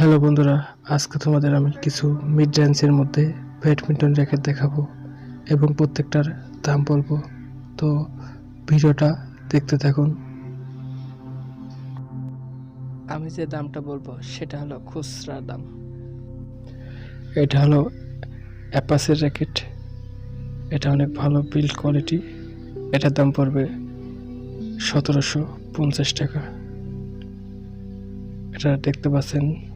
Hello বন্ধুরা আজকে তোমাদের আমি কিছু মিড রেঞ্জের মধ্যে ব্যাডমিন্টন র্যাকেট দেখাবো এবং প্রত্যেকটার দাম বলব। তো ভিডিওটা দেখতে থাকুন। আমি যে দামটা বলব সেটা হলো খুচরা দাম। এটা হলো অ্যাপাসের র্যাকেট এটা অনেক ভালো বিল্ড কোয়ালিটি এটার দাম পড়বে সতেরোশো পঞ্চাশ টাকা। এটা দেখতে পাচ্ছেন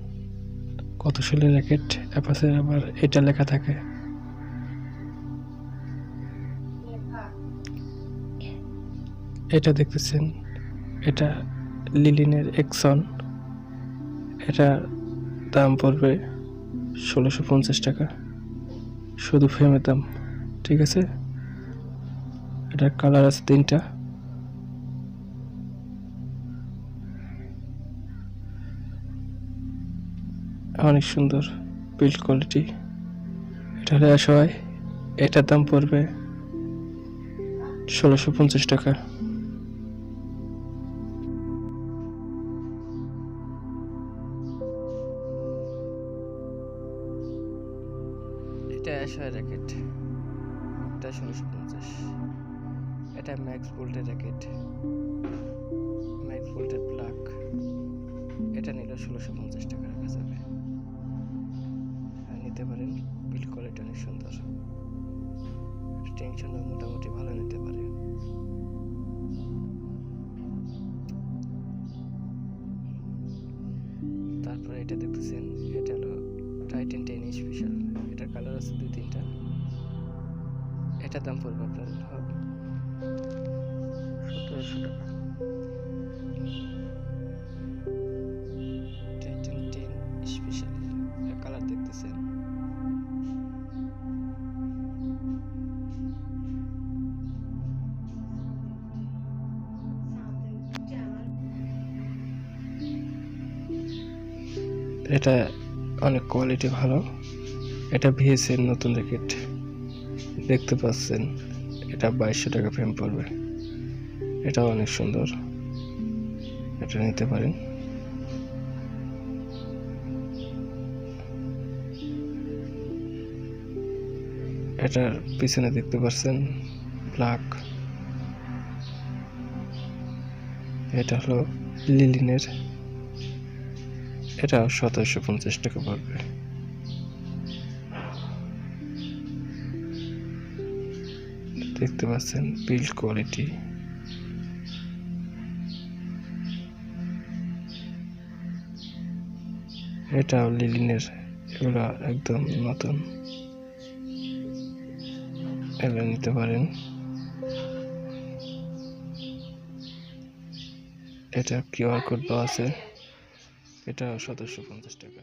কত সালের র্যাকেট? অ্যাপাসের আবার এটা লেখা থাকে। এটা দেখতেছেন, এটা লিলিনের এক্সন। এটা দাম পড়বে ষোলোশো পঞ্চাশ টাকা। শুধু ফ্রেমের দাম, ঠিক আছে? এটার কালার আছে তিনটা। অনেক সুন্দর বিল্ড কোয়ালিটি এটা হলে আসা হয় এটার দাম পড়বে ষোলোশো পঞ্চাশ টাকা। এটা র্যাকেট এটা ষোলোশো পঞ্চাশ। এটা ম্যাক্স র্যাকেট ম্যাক্স বোল্টের এটা নিল ষোলোশো পঞ্চাশ টাকা। নিতে পারেন বিল কোয়ালিটি অনেক সুন্দর টেনশন মোটামুটি ভালো নিতে পারে। তারপরে এটা দেখতেছেন, এটা হলো টাইটেন টেন স্পেশাল এটার কালার আছে দুই, তিনটা। এটার দাম পড়বে আপনার, সতেরোশো টাকা। এটা অনেক কোয়ালিটি ভালো। এটা ভিএসের নতুন র্যাকেট দেখতে পাচ্ছেন, এটা বাইশশো টাকা ফ্রেম পড়বে। এটাও অনেক সুন্দর। এটা নিতে পারেন। এটার পিছনে দেখতে পাচ্ছেন ব্ল্যাক এটা হলো লিলিনের এটা সতেরোশো পঞ্চাশ টাকা পড়বে। দেখতে পাচ্ছেন বিল্ড কোয়ালিটি এটাও লিলিনের এগুলো একদম নতুন। এগুলো নিতে পারেন। এটা কিউআর কোড দেওয়া আছে। এটা সতেরোশো পঞ্চাশ টাকা।